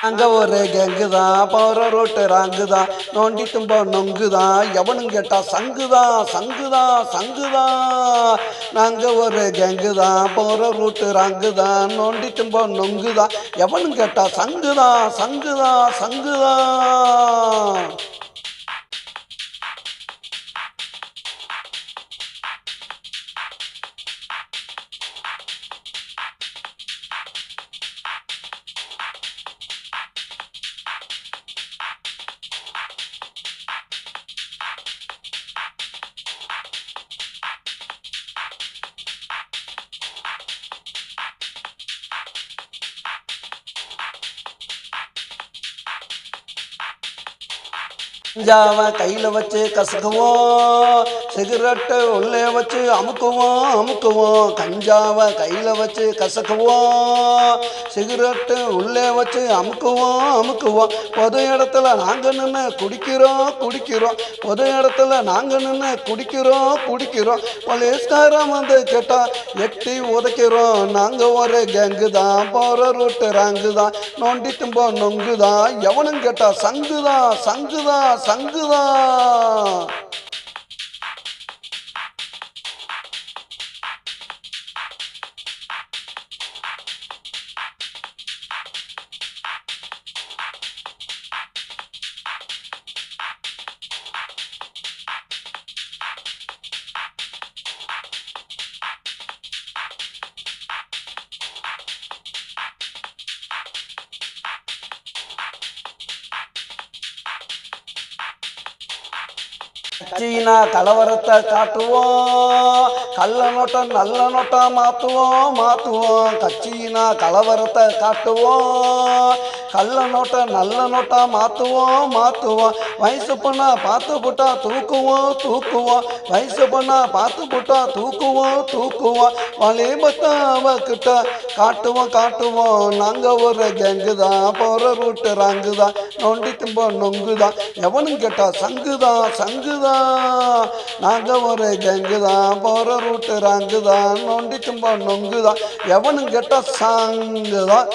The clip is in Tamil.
அங்க ஒரு கேங்கு தான் போற ரோட்டு ராங்கு தான் நோண்டி தும்ப நொங்கு தான் எவனும் கேட்டா சங்குதான் சங்குதான் சங்குதான் நாங்க ஒரு கேங்கு தான் போற ரூட்டு ராங்கு தான் நோண்டி தும்ப நொங்கு தான் எவனும் கேட்டா சங்குதான் சங்குதான் சங்குதான் கஞ்சாவை கையில் வச்சு கசக்குவோம். சிகரெட்டை உள்ளே வச்சு அமுக்குவோம் அமுக்குவோம். கஞ்சாவை கையில் வச்சு கசக்குவோம். சிகரெட்டு உள்ளே வச்சு அமுக்குவோம் அமுக்குவோம். பொது இடத்துல நாங்கள் நின்று குடிக்கிறோம் குடிக்கிறோம். பொது இடத்துல நாங்கள் நின்று குடிக்கிறோம் குடிக்கிறோம். போலீஸ்காரன் வந்து கேட்டால் எட்டி உதைக்கிறோம். நாங்கள் ஒரு கேங்கு தான். போகிற ரூட்டு ராங்கு தான். நொண்டி தும்போ நொங்கு தான். எவனும் கேட்டால் சங்கு தான் சங்கு தான் சங்கு தான் சீனா கலவரத்தை காட்டுவோம். கள்ள நோட்டம் நல்ல நோட்டம் மாற்றுவோம் மாற்றுவோம் கட்சினா கலவரத்தை காட்டுவோம். கள்ள நோட்டை நல்ல நோட்டா மாற்றுவோம் மாற்றுவோம் வயசு பொண்ணா பார்த்து புட்டா தூக்குவோம் தூக்குவோம் வயசு பொண்ணா பார்த்து புட்டா தூக்குவோம் தூக்குவோம் வலிபத்தா அவகிட்ட காட்டுவோம் காட்டுவோம் நாங்கள் ஒரு கேங்கு தான் போகிற ரூட்டு ராங்கு தான் நொண்டி தும்ப நொங்கு தான் எவனும் கேட்டால் சங்கு தான் சங்கு தான் நாங்கள் ஒரு கேங்கு தான் போகிற ரூட்டு ராங்கு தான் நொண்டி தும்ப நொங்கு தான் எவனும் கேட்டால் சங்கு தான்